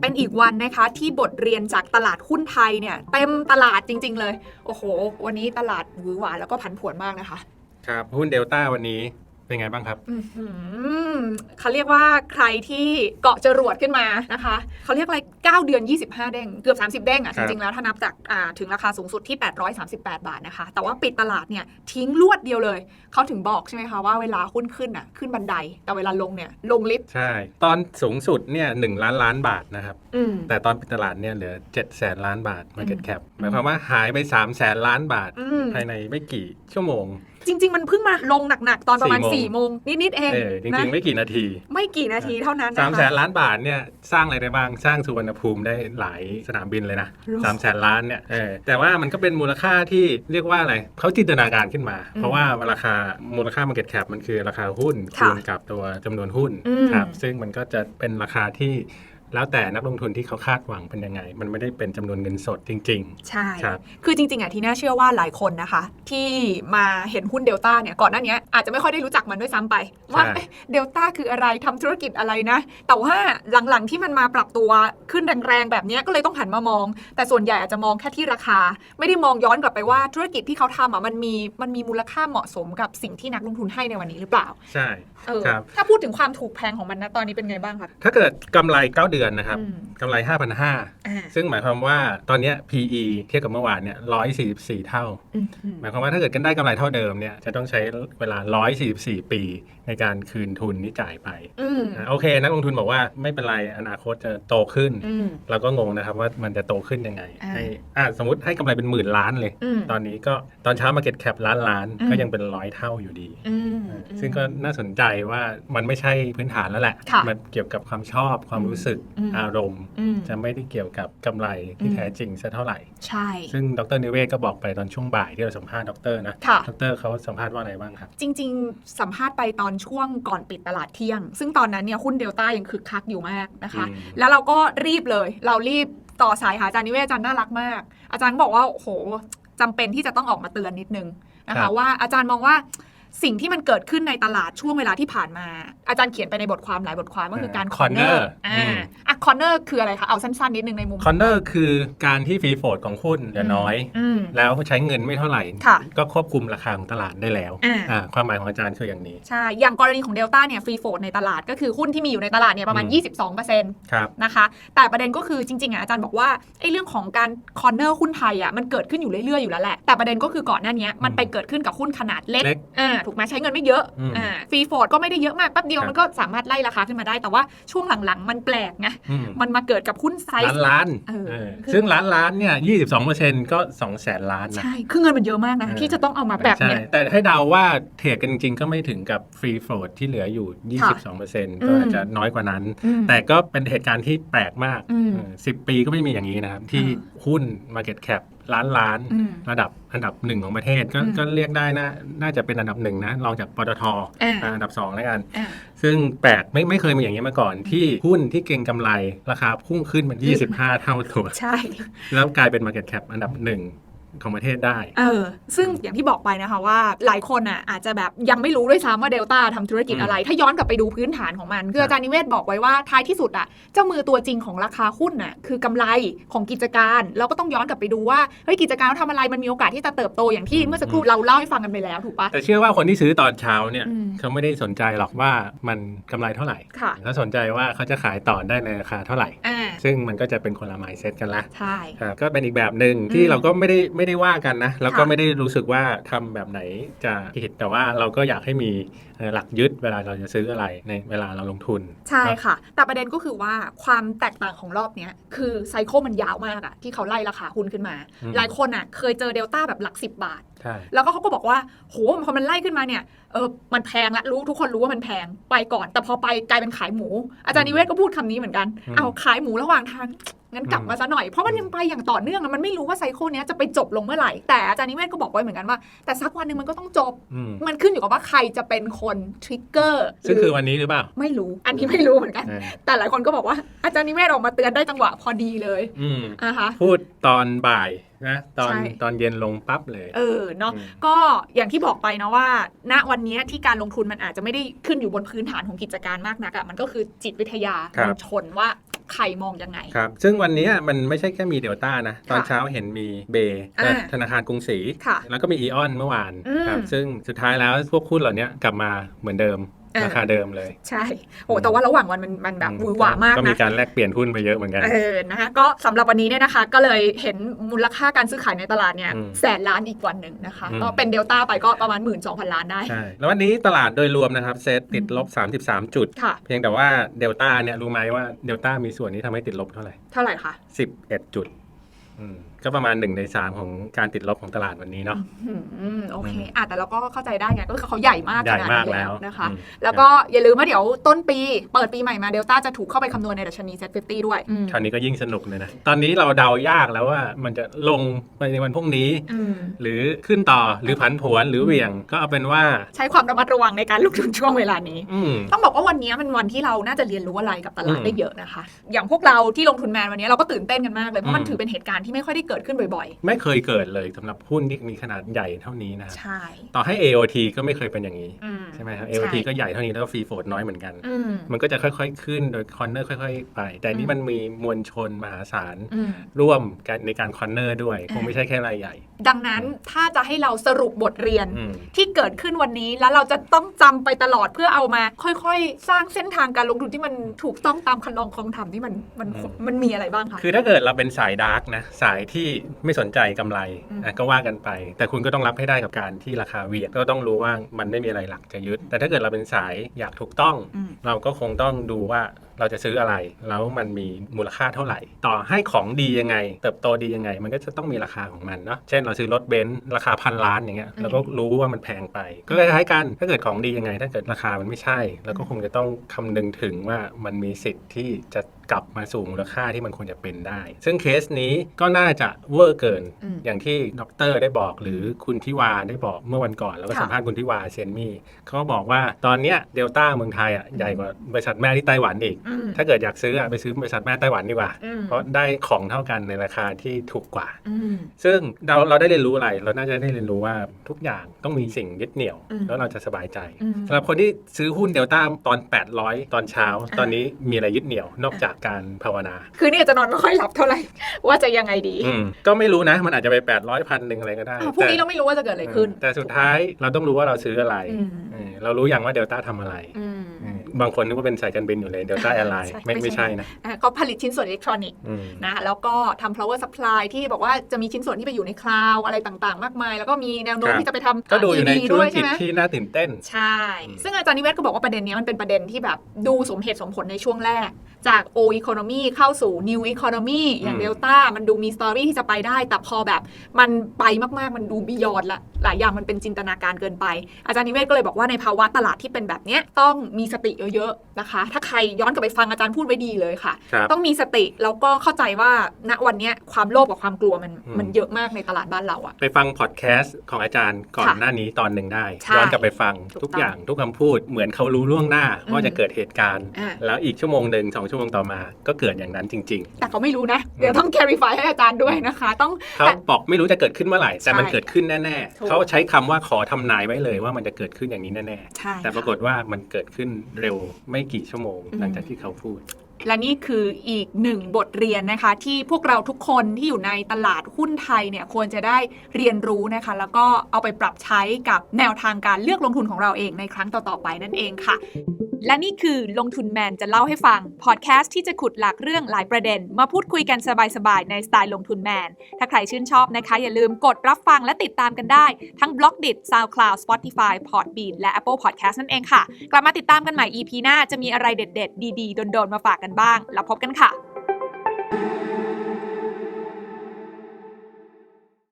เป็นอีกวันนะคะที่บทเรียนจากตลาดหุ้นไทยเนี่ยเต็มตลาดจริง ๆ เลย โอ้โห วันนี้ตลาดหวือหวาแล้วก็ผันผวนมากนะคะ ครับ หุ้นเดลต้าวันนี้ เป็นไงบ้างครับ อื้อหือเขาเรียกว่าใครที่เกาะจรวดขึ้นมานะคะเขาเรียกอะไร 9 เดือน 25 เด้งเกือบ 30 เด้งอะคจรับริง ๆ แล้วถ้านับจากอ่าถึงราคาสูงสุดที่ 838 บาทนะคะ แต่ว่าปิดตลาดเนี่ยทิ้งลวดเดียวเลย เขาถึงบอกใช่ไหมคะว่าเวลาหุ้นขึ้นอะขึ้นบันได แต่เวลาลงเนี่ยลงลิฟต์ใช่ ตอนสูงสุดเนี่ยหนึ่งล้านล้านบาทนะครับ อืม แต่ตอนปิดตลาดเนี่ยเหลือ7จ็ดแสนล้านบาท Market อืม Cap หมายความว่าหายไป3ามแสนล้านบาท อืม ภายในไม่กี่ชั่วโมง จริง ๆ มันเพิ่งมาลงหนัก ๆ ตอนประมาณสี่4โมโมงงนิด ๆ เองเออจนะริง ๆ ไม่กี่นาที ไม่กี่นาทีเท่านั้นสามนะแสคะนล้านบาทเนี่ยสร้างอะไรได้บ้างสร้างสุวรรณภูมิได้หลายสนามบินเลยนะหรอสามแสนล้านเนี่ยเออแต่ว่ามันก็เป็นมูลค่าที่เรียกว่าอะไรเขาจินตนาการขึ้นมาอืมเพราะว่าราคามูลค่า Market Cap มันคือราคาหุ้นค่ะคูณกับตัวจำนวนหุ้นอืมครับซึ่งมันก็จะเป็นราคาที่ แล้วแต่นักลงทุนที่เขาคาดหวังเป็นยังไง มันไม่ได้เป็นจำนวนเงินสดจริงใช่ครับคือจริง ๆอะที่น่าเชื่อว่าหลายคนนะคะ ที่มาเห็นหุ้นเดลต้าเนี่ยก่อนหน้านี้อาจจะไม่ค่อยได้รู้จักมันด้วยซ้ำไป ว่าเดลต้าคืออะไรทำธุรกิจอะไรนะ แต่ว่าหลังๆที่มันมาปรับตัวขึ้นแรงๆแบบเนี้ยก็เลยต้องหันมามอง แต่ส่วนใหญ่อาจจะมองแค่ที่ราคา ไม่ได้มองย้อนกลับไปว่าธุรกิจที่เขาทำอะมันมีมันมีมูลค่าเหมาะสมกับสิ่งที่นักลงทุนให้ในวันนี้หรือเปล่าๆใช่เออครับถ้าพูดถึงความถูกแพงของมันนะตอนนี้เป็นไงบ้างครับถ้าเกิดกำไร9เดืือนนะครับ กำไร 5,500อ่าซึ่งหมายความว่าตอนเนี้ย PE เทียบกับเมื่อวานเนี่ย144 เท่าอืมอืมหมายความว่าถ้าเกิดกันได้กำไรเท่าเดิมเนี่ยจะต้องใช้เวลา 144 ปีในการคืนทุนที่จ่ายไปอืมอะโอเค นักลงทุนบอกว่าไม่เป็นไรอนาคตจะโตขึ้นอืมเราก็งงนะครับว่ามันจะโตขึ้นยังไงอ่าให้อะสมมติให้กำไรเป็นหมื่นล้านเลยอืมตอนนี้ก็ตอนเช้า Market Cap ล้านล้านอืมก็ยังเป็นร้อยเท่าอยู่ดีอืมซึ่งก็น่าสนใจว่ามันไม่ใช่พื้นฐานแล้วแหละค่ะมันเกี่ยวกับความชอบความรู้สึกอืมอารมณ์อืมจะไม่ได้เกี่ยวกับกำไรที่อืมแท้จริงสักเท่าไหร่ ใช่ ซึ่งดรนิเวศก็บอกไปตอนช่วงบ่ายที่เราสัมภาษณ์ดรนะค่ะดรเขาสัมภาษณ์ว่าอะไรบ้างครับ จริง ๆ สัมภาษณ์ไปตอนช่วงก่อนปิดตลาดเที่ยง ซึ่งตอนนั้นเนี่ยหุ้นเดลต้ายังคึกคักอยู่มากนะคะอืมแล้วเราก็รีบเลย เรารีบต่อสายหาอาจารย์นิเวศอาจารย์น่ารักมาก อาจารย์บอกว่าโอ้โหจำเป็นที่จะต้องออกมาเตือนนิดนึงนะคะว่าอาจารย์มองว่า สิ่งที่มันเกิดขึ้นในตลาดช่วงเวลาที่ผ่านมา อาจารย์เขียนไปในบทความหลายบทความก็คือการ corner อ่าอืมอะคอนเนอร์คืออะไรคะ เอาสั้นๆ นิดนึงในมุมคอนเนอร์คือการที่ฟรีโฟลดของหุ้นเหลือน้อยอืมแล้วใช้เงินไม่เท่าไหร่ค่ะก็ควบคุมราคาของตลาดได้แล้วอ่าอ่าความหมายของอาจารย์คืออย่างนี้ ใช่ อย่างกรณีของเดลต้าเนี่ยฟรีโฟดในตลาดก็คือหุ้นที่มีอยู่ในตลาดเนี่ยประมาณอืม22%ครับนะคะแต่ประเด็นก็คือจริงๆอะอาจารย์บอกว่าไอ้เรื่องของการคอร์เนอร์หุ้นไทยอะมันเกิดขึ้นอยู่เรื่อยๆอยู่แล้วแหละแต่ประเด็นก็คือก่อนหน้านี้มันไปเกิดขึ้นกับหุ้นขนาดเล็กเล็กอ่าถูกไหมใช้เงินไม่เยอะอืมอ่าฟรีโฟดก็ไม่ได้เยอะมากแป๊บเดียวครับมันก็สามารถไล่ราคาขึ้นมาได้ แต่ว่าช่วงหลังๆ มันแปลกไงอืมมันมาเกิดกับหุ้นไซล้านส์ล้านเออเออคือซึ่งล้านล้านเนี่ย22เปอร์เซ็นต์ก็2แสนล้านนะใช่คือเงินมันเยอะมากนะเออที่จะต้องเอามาแบบใช่เนี้ยแต่ให้เดาว่าเทรดกันจริงๆก็ไม่ถึงกับฟรีโฟลดที่เหลืออยู่ค่ะ22เปอร์เซ็นต์อืก็มอาจจะน้อยกว่านั้นอืมแต่ก็เป็นเหตุการณ์ที่แปลกมากอืมสิบปีก็ไม่มีอย่างนี้นะครับ ที่อ่หุ้น Market Cap ล้านล้านอืมระดับอันดับหนึ่งของประเทศก็อืมก็เรียกได้นะน่าจะเป็นอันดับหนึ่งนะรองจากปตทอ่าอ่าอันดับสองแล้วกันอ่าซึ่งแปลกไม่ไม่เคยมีอย่างนี้มาก่อน ที่หุ้นที่เก่งกำไรราคาพุ่งขึ้นมัน25 เท่าตัวใช่ แล้วกลายเป็น Market Cap อันดับหนึ่ง ของประเทศได้ เออ ซึ่งอย่างที่บอกไปนะคะว่าหลายคนอะอาจจะแบบยังไม่รู้ด้วยซ้ำว่าเดลต้าทำธุรกิจอะไร ถ้าย้อนกลับไปดูพื้นฐานของมัน คืออาจารย์นิเวศบอกไว้ว่าท้ายที่สุดอะ เจ้ามือตัวจริงของราคาหุ้นน่ะคือกำไรของกิจการเราก็ต้องย้อนกลับไปดูว่าเฮ้ยกิจการเขาทำอะไรมันมีโอกาสที่จะเติบโตอย่างที่เมื่อสักครู่เราเล่าให้ฟังกันไปแล้วถูกปะแต่เชื่อว่าคนที่ซื้อตอนเช้าเนี่ยอืมเขาไม่ได้สนใจหรอกว่ามันกำไรเท่าไหร่ค่ะเขาสนใจว่าเขาจะขายต่อได้ในราคาเท่าไหร่อ่าซึ่งมันก็จะเป็นคนละหมายเซตกันละใช่ครับก็เป็นอีกแบบหนึ่งที่อืมเราก็ไม่ได้ไม่ได้ว่ากันนะ แล้วก็ค่ะไม่ได้รู้สึกว่าทำแบบไหนจะผิดแต่ว่าเราก็อยากให้มีเอ่อหลักยึดเวลาเราจะซื้ออะไรในเวลาเราลงทุน ใช่ค่ะ แต่ประเด็นก็คือว่าความแตกต่างของรอบเนี้ยคือไซเคิลมันยาวมากอะที่เขาไล่ราคาหุ้นขึ้นมาอืมหลายคนอะเคยเจอเดลต้าแบบหลัก 10 บาทใช่แล้วก็เขาก็บอกว่าโหพอมันไล่ขึ้นมาเนี่ยเออมันแพงละรู้ทุกคนรู้ว่ามันแพงไปก่อน แต่พอไปกลายเป็นขายหมู อาจารย์นิเวศก็พูดคำนี้เหมือนกันเอาขายหมูระหว่างทาง งั้นกลับมาซะหน่อย เพราะมันยังไปอย่างต่อเนื่องอะมันไม่รู้ว่าไซเคิลเนี้ยจะไปจบลงเมื่อไหร่แต่อาจารย์นิเวศก็บอกไว้เหมือนกันว่า แต่สักวันหนึ่งมันก็ต้องจบอืมมันขึ้นอยู่กับว่าใครจะเป็นคนทริกเกอร์ซึ่งคือวันนี้หรือเปล่าไม่รู้ อันนี้ไม่รู้เหมือนกันเออแต่หลายคนก็บอกว่าอาจารย์นิเวศออกมาเตือนได้จังหวะพอดีเลยอืมนะคะพูดตอนบ่ายนะตอนใช่ตอนเย็นลงปั๊บเลย เออเนาะอืมก็อย่างที่บอกไปนะว่า ณวันนี้ที่การลงทุนมันอาจจะไม่ได้ขึ้นอยู่บนพื้นฐานของกิจการมากนักอะมันก็คือจิตวิทยาครับมันชนว่า ใครมองยังไง ครับ ซึ่งวันนี้มันไม่ใช่แค่มีเดลต้านะ ตอนค่ะเช้าเห็นมีเบย์อ่าธนาคารกรุงศรีค่ะแล้วก็มีอีออนเมื่อวานอืมครับ ซึ่งสุดท้ายแล้วพวกหุ้นเหล่านี้กลับมาเหมือนเดิมอ่า ราคาเดิมเลย ใช่โอ้แต่ว่าระหว่างวันมันมันแบบหวือหวามากก็มีนะการแลกเปลี่ยนหุ้นไปเยอะเหมือนกันเออนะคะก็สำหรับวันนี้เนี่ยนะคะ ก็เลยเห็นมูลค่าการซื้อขายในตลาดเนี่ยอืมแสนล้านอีกวันหนึ่งนะคะอืมก็เป็นเดลต้าไปก็ประมาณ 1 2 0 0 0ล้านได้ใช่แล้ววันนี้ตลาดโดยรวมนะครับเซตติดลบ 33 จุดค่ะเพียงแต่ว่าเดลต้าเนี่ยรู้ไหมว่าเดลต้ามีส่วนที่ทำให้ติดลบเท่าไหร่เท่าไหร่คะ11 จุดอืม ก็ประมาณ1ใน3ของการติดลบของตลาดวันนี้เนาะอืมโอเคอะแต่เราก็เข้าใจได้ไงก็คือเขาใหญ่มากใหญ่ขนาดมากนั้นแล้แล้ววนะคะอืมแล้วก็อย่าลืมว่าเดี๋ยวต้นปี เปิดปีใหม่มาเดลต้าจะถูกเข้าไปคำนวณในดัชนี Z50 ด้วยอืมคราวนี้ก็ยิ่งสนุกเลยนะ ตอนนี้เราเดายากแล้วว่ามันจะลงไปในวันพรุ่งนี้อืมหรือขึ้นต่อหรือผันผวนหรือเหวี่ยงก็เอาเป็นว่าใช้ความระมัดระวังในการลงทุนช่วงเวลานี้อืมต้องบอกว่าวันนี้เป็นวันที่เราน่าจะเรียนรู้อะไรกับตลาดอืมได้เยอะนะคะ อย่างพวกเราที่ลงทุนแมนวันนี้เราก็ตื่นเต้นกันมากเลยเพราะมันอืมถือเป็นเหตุการณ์ที่ไม่ค่อยได้เกิดขึ้นบ่อยไม่เคยเกิดเลยสำหรับหุ้นที่มีขนาดใหญ่เท่านี้นะครับๆใช่ ต่อให้ AOT ก็ไม่เคยเป็นอย่างนี้ อืมใช่ไหมครับใช่ AOT ก็ใหญ่เท่านี้แล้วก็ฟรีโฟดน้อยเหมือนกัน อืมมันก็จะค่อยๆขึ้นโดยคอนเนอร์ค่อย ๆ ไป แต่นี่มันมีมวลชนมหาศาลอืม ร่วมกันในการคอนเนอร์ด้วย คงอ่าไม่ใช่แค่รายใหญ่ ดังนั้นถ้าจะให้เราสรุปบทเรียน อืม ที่เกิดขึ้นวันนี้แล้วเราจะต้องจำไปตลอดเพื่อเอามา ค่อยๆ สร้างเส้นทางการลงทุนที่มันถูกต้องตามคันลองคลองธรรมที่มันมันอืมมันมีอะไรบ้างคะ คือถ้าเกิดเราเป็นสายดาร์กนะสายที่ไม่สนใจกำไรอืมอะก็ว่ากันไป แต่คุณก็ต้องรับให้ได้กับการที่ราคาเหวียดก็ต้องรู้ว่ามันไม่มีอะไรหลักจะยึด แต่ถ้าเกิดเราเป็นสายอยากถูกต้องอืมเราก็คงต้องดูว่าเราจะซื้ออะไร แล้วมันมีมูลค่าเท่าไหร่ ต่อให้ของดียังไง เติบโตดียังไง มันก็จะต้องมีราคาของมันเนาะเช่นเราซื้อรถเบนซ์ราคาพันล้านอย่างเงี้ยเราก็รู้ว่ามันแพงไป ก็คล้ายๆกันถ้าเกิดของดียังไง ถ้าเกิดราคามันไม่ใช่เราก็คงจะต้องคำนึงถึงว่ามันมีสิทธิ์ที่จะ กลับมาสู่มูลค่าที่มันควรจะเป็นได้ ซึ่งเคสนี้ก็น่าจะเวอร์เกินอืมอย่างที่ดรได้บอกหรือคุณทิวาได้บอกเมื่อวันก่อน แล้วก็ค่ะสัมภาษณ์คุณทิวาเชนมี่เขาก็บอกว่าตอนเนี้ยเดลต้าเมืองไทยอะใหญ่กว่าบริษัทแม่ที่ไต้หวันอีกอืมถ้าเกิดอยากซื้ออะไปซื้อบริษัทแม่ไต้หวันดีกว่าอืมเพราะได้ของเท่ากันในราคาที่ถูกกว่าอืมซึ่งเราเราได้เรียนรู้อะไร เราน่าจะได้เรียนรู้ว่าทุกอย่างต้องมีสิ่งยึดเหนี่ยวอืมแล้วเราจะสบายใจอืมสำหรับคนที่ซื้อหุ้นเดลต้าตอน 800 ตอนเช้าอ่าตอนนี้มีอะไรยึดเหนี่ยวนอกจากการภาวนา คือเนี่ยจะนอนไม่ค่อยหลับเท่าไหร่ ว่าจะยังไงดี อืมก็ไม่รู้นะ มันอาจจะไป800พันหนึ่งอะไรก็ได้อ้าวพรุ่งนี้แต่เราไม่รู้ว่าจะเกิดอะไรขึ้น แต่สุดท้ายเราต้องรู้ว่าเราซื้ออะไรอืมเออเรารู้อย่างว่าเดลต้าทำอะไรอืมเออบางคนนึกว่าเป็นสายการบินอยู่เลยเดลต้าแอร์ไลน์ใช่ไม่ไม่ไม่ใช่ใช่นะอะก็ผลิตชิ้นส่วนอิเล็กทรอนิกส์อืมนะแล้วก็ทำ power supply ที่บอกว่าจะมีชิ้นส่วนที่ไปอยู่ในคลาวอะไรต่างๆ มากมาย แล้วก็มีแนวโน้มครับที่จะไปทำก็ดูอยู่ใน EV ธุรด้วยกิใช่จไหมที่น่าตื่นเต้น ใช่อืมซึ่งอาจารย์นิเวศก็บอกว่าประเด็นเนี้ยมันเป็นประเด็นที่แบบดูสมเหตุสมผลในช่วงแรก จาก O economy เข้าสู่ New economy อย่างอืมเดลต้ามันดูมีสตอรี่ที่จะไปได้ แต่พอแบบมันไปมากๆ มันดูบียอนละหลายอย่างมันเป็นจินตนาการเกินไป อาจารย์นิเวศก็เลยบอกว่าในภาวะตลาดที่เป็นแบบเนี้ยต้องมีสติเยอะๆนะคะ ถ้าใครย้อนกลับไปฟังอาจารย์พูดไว้ดีเลยค่ะครับต้องมีสติแล้วก็เข้าใจว่าณวันเนี้ยความโลภกับความกลัวมันอืมมันเยอะมากในตลาดบ้านเราอะไปฟังพอดแคสต์ของอาจารย์ก่อนค่ะหน้านี้ตอนหนึ่งได้ใช่ย้อนกลับไปฟังถูกทุกต้องอย่างทุกคำพูดเหมือนเขารู้ล่วงหน้าอืมว่าจะเกิดเหตุการณ์อ่าแล้วอีกชั่วโมงหนึ่งสองชั่วโมงต่อมา ก็เกิดอย่างนั้นจริงแต่เขาไม่รู้นะเดี๋ยวต้อง clarify ให้อาจารย์ด้วยนะคะ ต้องๆเขาแต่บอกไม่รู้จะเกิดขึ้นเมื่อไหร่แต่มันใช่เกิดขึ้นแน่ถูกๆเขาใช้คำว่าขอทำนายไว้เลยว่ามันจะเกิดขึ้นอย่างนี้แน่ใช่ๆแต่ปรากฏว่ามันเกิดขึ้นเร็วไม่กี่ชั่วโมงอืมหลังจากที่เขาพูดและนี่คืออีกหนึ่งบทเรียนนะคะ ที่พวกเราทุกคนที่อยู่ในตลาดหุ้นไทยเนี่ยควรจะได้เรียนรู้นะคะ แล้วก็เอาไปปรับใช้กับแนวทางการเลือกลงทุนของเราเองในครั้งต่อๆไปนั่นเองค่ะ และนี่คือลงทุนแมนจะเล่าให้ฟัง พอดแคสต์ที่จะขุดหลักเรื่องหลายประเด็น มาพูดคุยกันสบายๆ ในสไตล์ลงทุนแมน ถ้าใครชื่นชอบนะคะ อย่าลืมกดรับฟังและติดตามกันได้ ทั้ง b l o g d i t SoundCloud Spotify Podbean และ Apple Podcast นั่นเองค่ะ กลับมาติดตามกันใหม่ EP หน้าจะมีอะไรเด็ด ๆ ดีๆโดนๆมาฝากกันบ้าง แล้วพบกันค่ะ